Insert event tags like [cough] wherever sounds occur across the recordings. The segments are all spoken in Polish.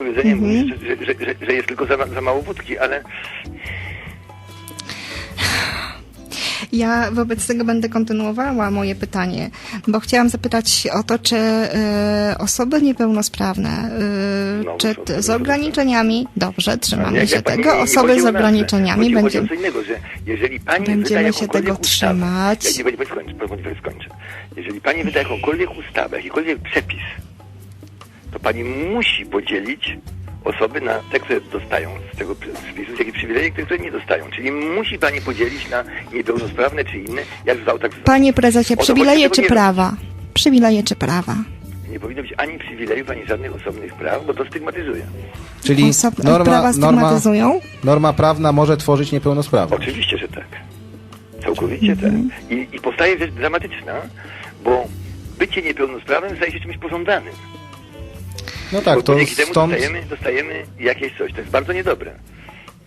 powiedzeniem, Mhm. że, że, że, że jest tylko za, za mało wódki, ale Ja wobec tego będę kontynuowała moje pytanie, bo chciałam zapytać o to, czy e, osoby niepełnosprawne, e, No, czy z ograniczeniami, dobrze, trzymamy jak się tego, nie- nie osoby z ograniczeniami będzie... innego, Będziemy się tego ustawę, trzymać. Ja nie będzie skończę, pozwólcie, skończę. Jeżeli pani wyda jakąkolwiek ustawę, jakikolwiek przepis, to pani musi podzielić osoby na te, które dostają z tego przepisu jakieś przywileje, te, które nie dostają. Czyli musi pani podzielić na niepełnosprawne czy inne, jak w autach. Panie prezesie, przywileje czy prawa? Przywileje czy prawa? Nie powinno być ani przywilejów, ani żadnych osobnych praw, bo to stygmatyzuje. Czyli Osob- norma, prawa norma, stygmatyzują? norma prawna może tworzyć niepełnosprawność. Oczywiście, że tak. Całkowicie tak. I, I powstaje rzecz dramatyczna, bo bycie niepełnosprawnym staje się czymś pożądanym. No tak, bo to dzięki temu stąd, dostajemy, dostajemy jakieś coś. To jest bardzo niedobre.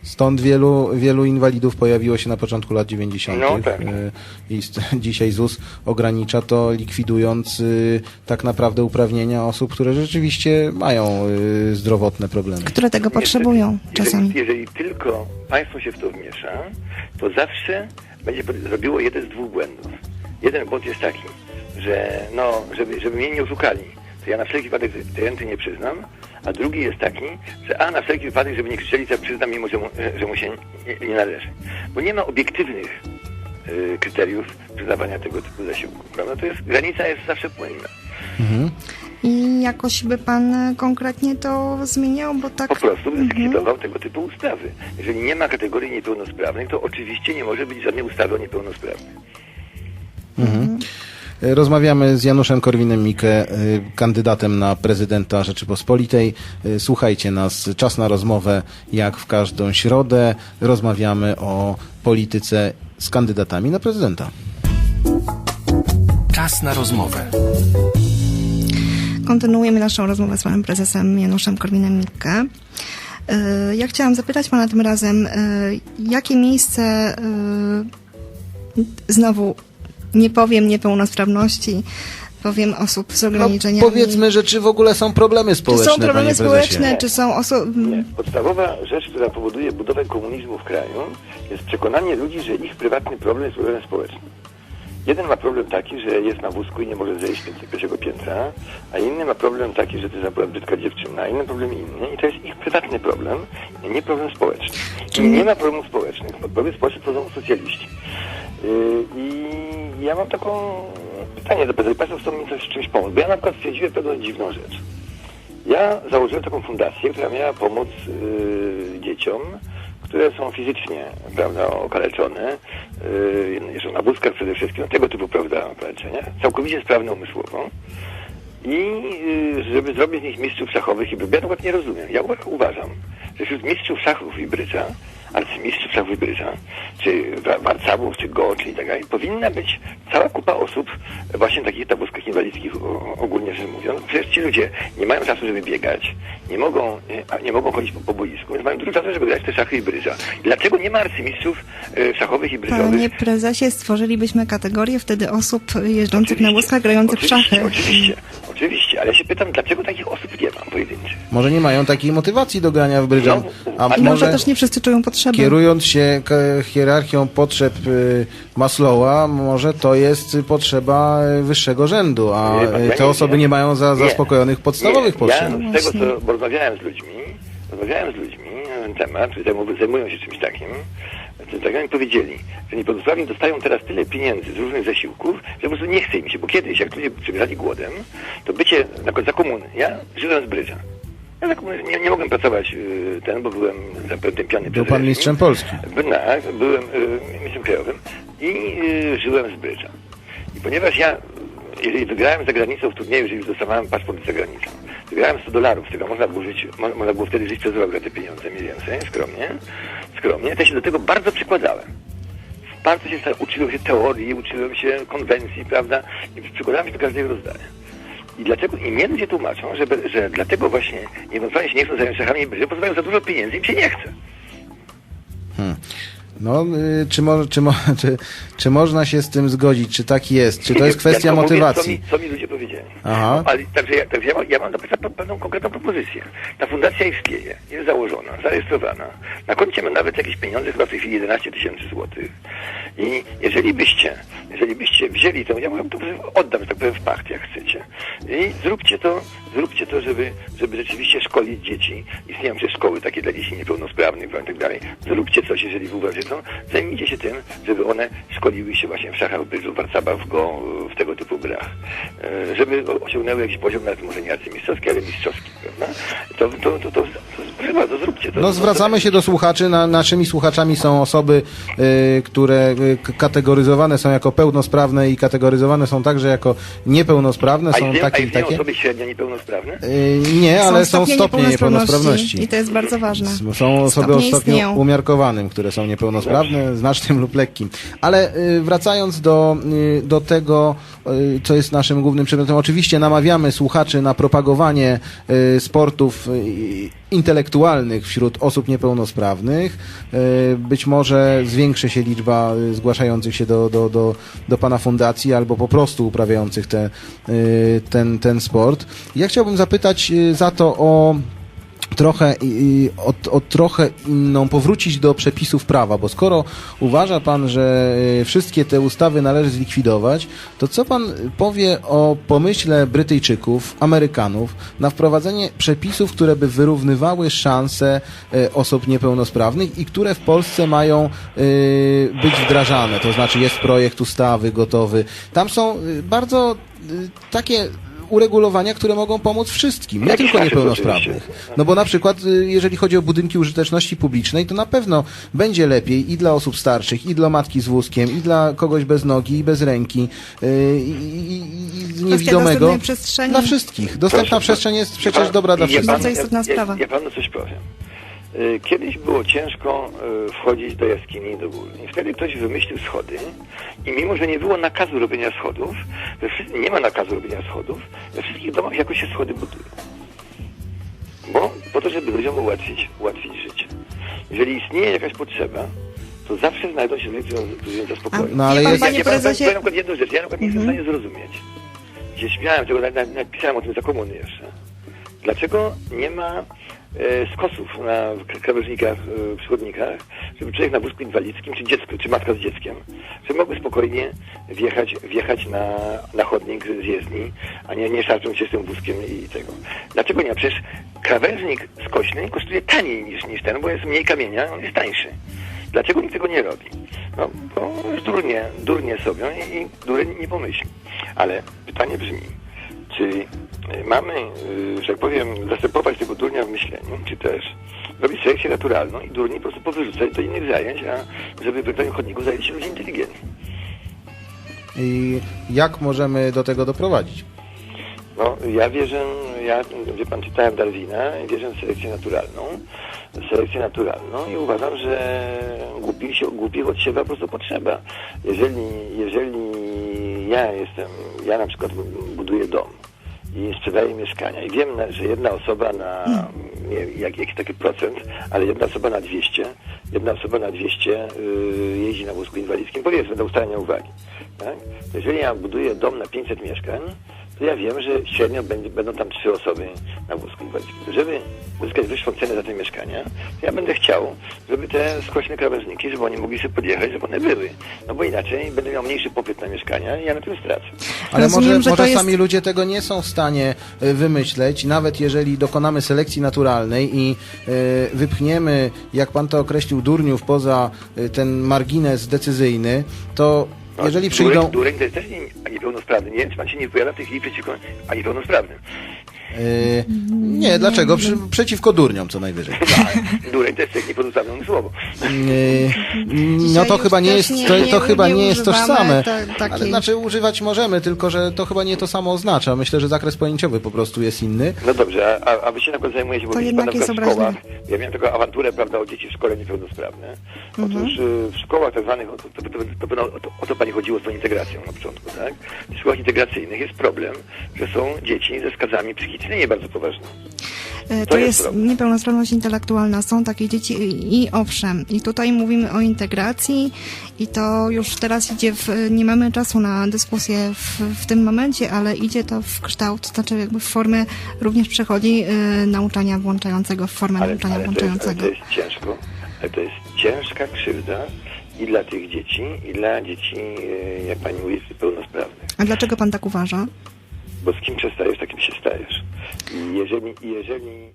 stąd wielu, wielu inwalidów pojawiło się na początku lat 90. No tak. y, I [laughs] dzisiaj ZUS ogranicza to, likwidując y, tak naprawdę uprawnienia osób, które rzeczywiście mają y, zdrowotne problemy. Które tego Niestety, potrzebują czasami. Jeżeli, jeżeli tylko państwo się w to wmiesza, to zawsze będzie zrobiło jeden z dwóch błędów. Jeden błąd jest taki, że no, żeby, żeby mnie nie oszukali, ja na wszelki wypadek tej renty nie przyznam, a drugi jest taki, że a na wszelki wypadek, żeby nie krzyczeli, to przyznam mimo, że mu, że mu się nie, nie należy. Bo nie ma obiektywnych y, kryteriów przyznawania tego typu zasiłku. Prawda? To jest, granica jest zawsze płynna. I jakoś by pan e, konkretnie to zmieniał, bo tak... Po prostu Mhm. zlikwidował tego typu ustawy. Jeżeli nie ma kategorii niepełnosprawnych, to oczywiście nie może być żadnej ustawy o niepełnosprawnych. Y, Rozmawiamy z Januszem Korwinem-Mikke, y, kandydatem na prezydenta Rzeczypospolitej. Y, Słuchajcie nas, czas na rozmowę jak w każdą środę. Rozmawiamy o polityce z kandydatami na prezydenta. Czas na rozmowę. Kontynuujemy naszą rozmowę z panem prezesem Januszem Korwinem-Mikke. E, Ja chciałam zapytać pana tym razem, jakie miejsce znowu nie powiem niepełnosprawności, powiem osób z No, ograniczeniami. powiedzmy, że czy w ogóle są problemy czy społeczne, są problemy społeczne, czy są osoby... Nie. Podstawowa rzecz, która powoduje budowę komunizmu w kraju, jest przekonanie ludzi, że ich prywatny problem jest problemem społecznym. Jeden ma problem taki, że jest na wózku i nie może zejść z pierwszego piętra, a inny ma problem taki, że to jest brzydka dziewczyna, a inny problem inny i to jest ich prywatny problem, nie problem społeczny. Czyli nie ma problemów społecznych, problemy społeczne tworzą socjaliści. Yy, I ja mam taką pytanie do Państwa, Państwo chcą mi coś czymś pomóc, bo ja na przykład stwierdziłem pewną dziwną rzecz. Ja założyłem taką fundację, która miała pomóc y, dzieciom, które są fizycznie, prawda, okaleczone, y, jeszcze na wózkach przede wszystkim, no, tego typu, prawda, okaleczenia, całkowicie sprawne umysłowo. I y, żeby zrobić z nich mistrzów szachowych i brycza, ja na przykład nie rozumiem. Ja uwa- uważam, że wśród mistrzów szachów i brycza, arcymistrzów brycza, czy wa- warcabów, czy go, czy i tak dalej, powinna być cała kupa osób właśnie takich na wózkach inwalidzkich ogólnie rzecz mówiąc. Przecież ci ludzie nie mają czasu, żeby biegać, nie mogą, nie, nie mogą chodzić po, po boisku, więc mają dużo czasu, żeby grać w te szachy i brycza. Dlaczego nie ma arcymistrzów y, szachowych i bryczowych? Panie prezesie, stworzylibyśmy kategorię wtedy osób jeżdżących na wózkach, grających w oczywiście, szachy. Oczywiście, oczywiście, ale ja się pytam, dlaczego takich osób nie ma pojedynczych? Może nie mają takiej motywacji do grania w brydża, No, a może może też nie wszyscy czują potrzeby. kierując się hierarchią potrzeb y, Maslowa, może to jest potrzeba y, wyższego rzędu, a y, te nie- osoby nie mają za, nie, zaspokojonych podstawowych nie, potrzeb. Ja z tego, co bo rozmawiałem z ludźmi, rozmawiałem z ludźmi na ten temat, zajmują, się czymś takim, tym tak oni powiedzieli, że niepełnosprawni dostają teraz tyle pieniędzy z różnych zasiłków, że po prostu nie chce im się, bo kiedyś, jak ludzie przegrali głodem, to bycie na przykład za komuny, ja żyłem z brydża. Ja za komuny nie, nie mogłem pracować y, ten, bo byłem zapętępiony Był przez pan mistrzem Polski. Tak, byłem y, mistrzem krajowym i y, żyłem z brydża. I ponieważ ja, jeżeli wygrałem za granicą w turnieju, jeżeli dostawałem paszport za granicą, wygrałem 100 dolarów, z tego można było, żyć, mo, można było wtedy żyć przez rok za te pieniądze mniej więcej, skromnie, skromnie, to ja się do tego bardzo przykładałem. Bardzo się uczyłem się teorii, uczyłem się konwencji, prawda, i przykładałem się do każdego rozdania. I dlaczego i mnie ludzie tłumaczą, że, że dlatego właśnie niepełnosprawni się nie chcą zająć szachami, że pozostają za dużo pieniędzy i im się nie chce. No, y, czy, mo, czy, mo, [laughs] czy, czy można się z tym zgodzić? Czy tak jest? Czy to jest kwestia mówię, motywacji? co, mi, co mi ludzie powiedzieli. Aha. No, ale, także ja, także ja, mam- ja mam na pewną konkretną propozycję. Ta fundacja istnieje, jest założona, zarejestrowana. Na koncie ma nawet jakieś pieniądze, chyba w tej chwili 11 tysięcy złotych. I jeżeli byście, jeżeli byście wzięli to, ja wam to oddam, że tak powiem, w. I zróbcie to, zróbcie to, żeby, żeby rzeczywiście szkolić dzieci. Istnieją przecież szkoły takie dla dzieci niepełnosprawnych i tak dalej. Zróbcie coś, jeżeli wy uważacie to. Zajmijcie się tym, żeby one szkoliły się właśnie w szachach, w brydżu, w w go, w tego typu grach. E, Żeby osiągnęły jakiś poziom, nawet może nie arcymistrzowski, ale mistrzowski, prawda? To, to, to, to, to, zróbcie to. No zwracamy się do słuchaczy. Na, naszymi słuchaczami są osoby, y, które k- kategoryzowane są jako pełnosprawne i kategoryzowane są także jako niepełnosprawne. Są takie i takie. osoby średnio niepełnosprawne? Y, nie, ale są stopnie niepełnosprawności. I to jest bardzo ważne. Są osoby o Stopnie stopniu istnieją. umiarkowanym, które są niepełnosprawne, znacznym lub lekkim. Ale y, wracając do, y, do tego, co jest naszym głównym przedmiotem, oczywiście namawiamy słuchaczy na propagowanie sportów intelektualnych wśród osób niepełnosprawnych. Y, Być może zwiększy się liczba y, zgłaszających się do, do, do, do Pana fundacji albo po prostu uprawiających te, y, ten, ten sport. Ja chciałbym zapytać za to o trochę, o, o trochę inną, powrócić do przepisów prawa, bo skoro uważa pan, że y, wszystkie te ustawy należy zlikwidować, to co pan powie o pomyśle Brytyjczyków, Amerykanów na wprowadzenie przepisów, które by wyrównywały szanse y, osób niepełnosprawnych i które w Polsce mają y, być wdrażane, to znaczy jest projekt ustawy gotowy. Tam są bardzo takie uregulowania, które mogą pomóc wszystkim, nie tylko niepełnosprawnych. No bo na przykład, y, jeżeli chodzi o budynki użyteczności publicznej, to na pewno będzie lepiej i dla osób starszych, i dla matki z wózkiem, i dla kogoś bez nogi, i bez ręki, y, i, i, i- niewidomego. dostępnej przestrzeni. Dla wszystkich. Dostępna Proszę, przestrzeń jest przecież dobra dla wszystkich. Bardzo istotna sprawa. Ja, ja panu coś powiem. Y, Kiedyś było ciężko y, wchodzić do jaskini do góry. I wtedy ktoś wymyślił schody i mimo, że nie było nakazu robienia schodów, nie ma nakazu robienia schodów, we wszystkich domach jakoś się schody budują. Bo po to, żeby ludziom ułatwić, ułatwić życie. Jeżeli istnieje jakaś potrzeba, to zawsze znajdą się ludzie, którzy- którzy ją zaspokoją. No ale jest... panie ja, panu prezesie- powiem na przykład jedną rzecz. Ja na przykład nie jestem w stanie zrozumieć. Się śmiałem, tego na- na- napisałem o tym za komuny jeszcze. Dlaczego nie ma e, skosów na krawężnikach, e, przy chodnikach, żeby człowiek na wózku inwalidzkim, czy dziecko, czy matka z dzieckiem, żeby mogły spokojnie wjechać, wjechać na, na chodnik z jezdni, a nie, nie szarpiąc się z tym wózkiem i tego. Dlaczego nie? Przecież krawężnik skośny kosztuje taniej niż, niż ten, bo jest mniej kamienia, on jest tańszy. Dlaczego nikt tego nie robi? No, bo durnie, durnie sobie i, i durnie nie pomyśli. Ale pytanie brzmi, czy y, mamy, y, że tak powiem, zastępować tego durnia w myśleniu, czy też robić selekcję naturalną i durni po prostu powyrzucać do innych zajęć, a żeby w wypełnieniu chodników zajęli się ludzie inteligentni. I jak możemy do tego doprowadzić? No, ja wierzę, ja, wie pan, czytałem Darwina i wierzę w selekcję naturalną, selekcję naturalną i uważam, że głupich, się, głupich od siebie po prostu potrzeba. Jeżeli, jeżeli ja jestem, ja na przykład buduję dom i sprzedaję mieszkania i wiem, że jedna osoba na, nie jak, jakiś taki procent, ale jedna osoba na 200, jedna osoba na 200 yy, jeździ na wózku inwalidzkim, powiedzmy, do ustalenia uwagi. Tak? Jeżeli ja buduję dom na 500 mieszkań, to ja wiem, że średnio będzie, będą tam trzy osoby na wózku. Żeby uzyskać wyższą cenę za te mieszkania, to ja będę chciał, żeby te skośne krawężniki, żeby oni mogli sobie podjechać, żeby one były. No bo inaczej będę miał mniejszy popyt na mieszkania i ja na tym stracę. Ale Rozumiem, może, że może jest- sami ludzie tego nie są w stanie y, wymyśleć, nawet jeżeli dokonamy selekcji naturalnej i y, wypchniemy, jak pan to określił, durniów poza y, ten margines decyzyjny, to jeżeli Durek- przyjdą... Durek to jest też nie, niepełnosprawny. Nie wiem, czy pan się nie wypowiada w tej chwili przeciwko niepełnosprawnym. Y, nie, dlaczego? Przy, przeciwko durniom co najwyżej. [laughs] Durek to jest niepełnosprawny umysłowo. Y, no to chyba nie jest, to, to chyba nie jest tożsame. Ale znaczy używać możemy, tylko że to chyba nie to samo oznacza. Myślę, że zakres pojęciowy po prostu jest inny. No dobrze, a, a wy się na przykład zajmujecie, bo widzi pan na przykład jest w szkołach. Ja miałem taką awanturę, prawda, o dzieci w szkole niepełnosprawne. Otóż y, w szkołach tak zwanych, o to, to, to, to, pewno o, to, o to pani chodziło z tą integracją na początku, tak? W szkołach integracyjnych jest problem, że są dzieci ze skazami psychicznymi wykreślenie bardzo poważne. To To jest niepełnosprawność intelektualna. Są takie dzieci i, i owszem. I tutaj mówimy o integracji i to już teraz idzie w, nie mamy czasu na dyskusję w, w tym momencie, ale idzie to w kształt, to znaczy jakby w formę również przechodzi e, nauczania włączającego, w formę Ale, nauczania ale, to jest, ale włączającego. to jest ciężko, ale to jest ciężka krzywda i dla tych dzieci, i dla dzieci, e, jak pani mówi, pełnosprawnych. A dlaczego pan tak uważa? Bo z kim przestajesz, takim się stajesz. Jeżeli, jeżeli